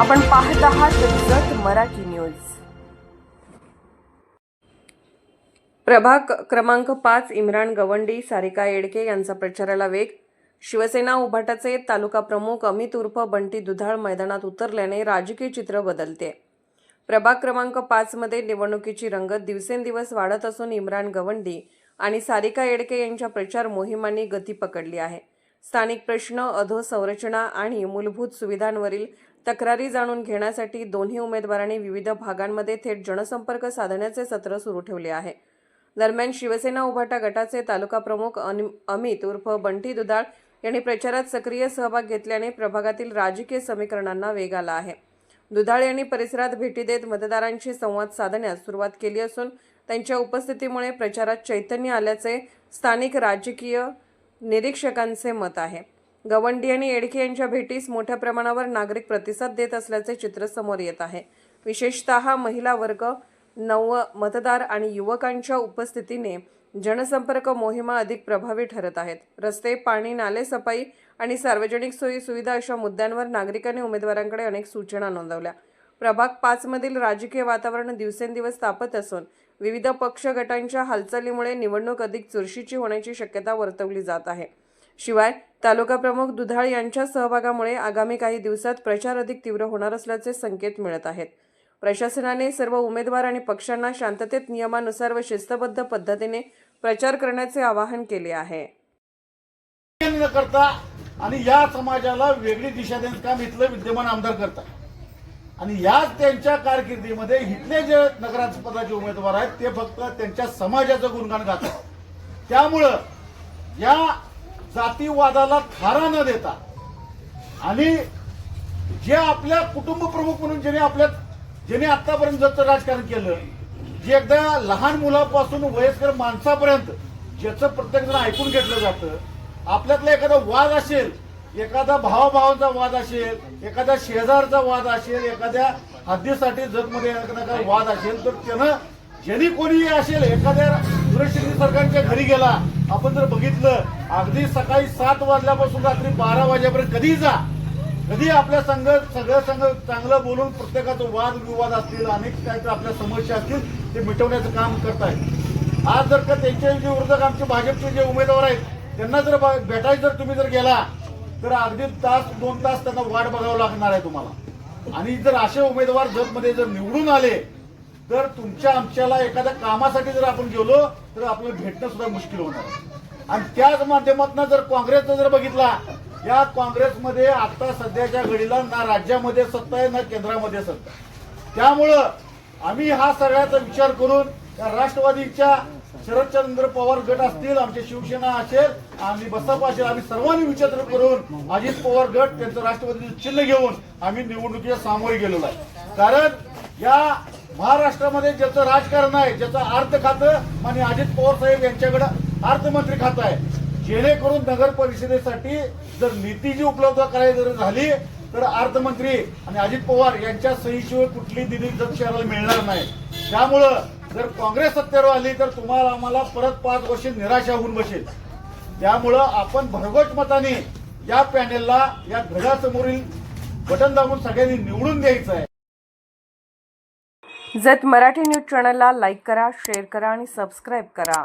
आपण पाहत आहात जत मराठी न्यूज. प्रभाग क्रमांक पाच इम्रान गवंडी सारिका येडके यांचा प्रचाराला वेग. शिवसेना उभाटाचे तालुका प्रमुख अमित उर्फ बंटी दुधाळ मैदानात उतरल्याने राजकीय चित्र बदलते. प्रभाग क्रमांक पाचमध्ये निवडणुकीची रंगत दिवसेंदिवस वाढत असून इम्रान गवंडी आणि सारिका येडके यांच्या प्रचार मोहिमांनी गती पकडली आहे. स्थानिक प्रश्न अधोसंरचना आणि मूलभूत सुविधांवरील तक्रारी जाणून घेण्यासाठी दोन्ही उमेदवारांनी विविध भागांमध्ये थेट जनसंपर्क साधण्याचे सत्र सुरू ठेवले आहे. दरम्यान शिवसेना उभाटा गटाचे तालुका प्रमुख अमित उर्फ बंटी दुधाळ यांनी प्रचारात सक्रिय सहभाग घेतल्याने प्रभागातील राजकीय समीकरणांना वेग आला आहे. दुधाळ यांनी परिसरात भेटी देत मतदारांशी संवाद साधण्यास सुरुवात केली असून त्यांच्या उपस्थितीमुळे प्रचारात चैतन्य आल्याचे स्थानिक राजकीय निरीक्षकांचे मत आहे. गवंडी आणि येडके यांच्या भेटीस मोठ्या प्रमाणावर नागरिक प्रतिसाद देत असल्याचे चित्र समोर येत आहे. विशेषतः महिला वर्ग नव मतदार आणि युवकांच्या उपस्थितीने जनसंपर्क मोहिमा अधिक प्रभावी ठरत आहेत. रस्ते पाणी नाले सफाई आणि सार्वजनिक सोयी सुविधा अशा मुद्द्यांवर नागरिकांनी उमेदवारांकडे अनेक सूचना नोंदवल्या. प्रभाग पाच मधील राजकीय वातावरण दिवसेंदिवस तापत असून विविध पक्ष गटांच्या हालचालीमुळे निवडणूक अधिक चुरशीची होण्याची शक्यता वर्तवली जात आहे. शिवाय तालुका प्रमुख दुधाळ यांच्या सहभागामुळे आगामी काही दिवसात प्रचार अधिक तीव्र होणार असल्याचे संकेत मिळत आहेत. प्रशासनाने सर्व उमेदवार आणि पक्षांना शांततेत नियमानुसार व शिस्तबद्ध पद्धतीने प्रचार करण्याचे आवाहन केले आहे. न करता आणि या समाजाला वेगळी दिशा देण्याचं काम इथलं विद्यमान आमदार करतात. आणि याच त्यांच्या कारकिर्दीमध्ये इथले जे नगराध्यक्ष पदाचे उमेदवार आहेत ते फक्त त्यांच्या समाजाचं गुणगान गातात. त्यामुळं या जातीवादाला थारा न देता आणि जे आपल्या कुटुंब प्रमुख म्हणून ज्याने आपल्या ज्याने आतापर्यंत जगचं राजकारण केलं जे एकदा लहान मुलापासून वयस्कर माणसापर्यंत ज्याचं प्रत्येक जण ऐकून घेतलं जातं आपल्यातला एखादा वाद असेल एखादा भावाभावांचा वाद असेल एखाद्या शेजारचा वाद असेल एखाद्या हद्दीसाठी जगमध्ये एखादा वाद असेल तर त्यानं ज्यांनी कोणीही असेल एखाद्या दुरशिक्षित सरकारच्या घरी गेला आपण जर बघितलं अगदी सकाळी सात वाजल्यापासून रात्री बारा वाजेपर्यंत कधी जा. कधी आपल्या संघ सगळं संघ चांगलं बोलून प्रत्येकाचं वाद विवाद असतील अनेक काही आपल्या समस्या असतील ते मिटवण्याचं काम करतायत. आज जर का त्यांचे जे विरोधक आमचे भाजपचे जे उमेदवार आहेत त्यांना जर ब- भेटायला जर तुम्ही जर गेला तर अगदी तास दोन तास त्यांना वाट बघावं लागणार आहे तुम्हाला आणि जर असे उमेदवार जगमध्ये जर निवडून आले तर तुमच्या आमच्याला एखाद्या कामासाठी जर आपण गेलो तर आपलं भेटणं सुद्धा मुश्किल होणार आणि त्याच माध्यमातून जर काँग्रेसचा जर बघितला या काँग्रेसमध्ये आता सध्याच्या घडीला ना राज्यामध्ये सत्ता आहे ना केंद्रामध्ये सत्ता आहे. त्यामुळं आम्ही हा सगळ्याचा विचार करून या राष्ट्रवादीच्या शरदचंद्र पवार गट असतील आमचे शिवसेना असेल आणि बसपा असेल आम्ही सर्वांनी विचार करून अजित पवार गट त्यांचं राष्ट्रपतीचं चिन्ह घेऊन आम्ही निवडणुकीच्या सामोरे गेलेलो आहे. कारण या महाराष्ट्रामध्ये ज्याचं राजकारण आहे ज्याचं अर्थ खातं आणि अजित पवार साहेब यांच्याकडे अर्थमंत्री खातं आहे. जेणेकरून नगर परिषदेसाठी जर निधी जी उपलब्ध करायची जर झाली तर अर्थमंत्री आणि अजित पवार यांच्या सहीशिवाय कुठली निधी जर शहराला मिळणार नाही. त्यामुळं जर काँग्रेस सत्तेवर आली तर तुम्हाला आम्हाला परत पाच वर्ष निराशा होऊन बसेल. त्यामुळं आपण भरघोस मताने या पॅनेलला या घड्यासमोरील बटन दाबून सगळ्यांनी निवडून द्यायचं आहे. जत मराठी न्यूज चॅनलला लाईक करा शेअर करा आणि सबस्क्राईब करा.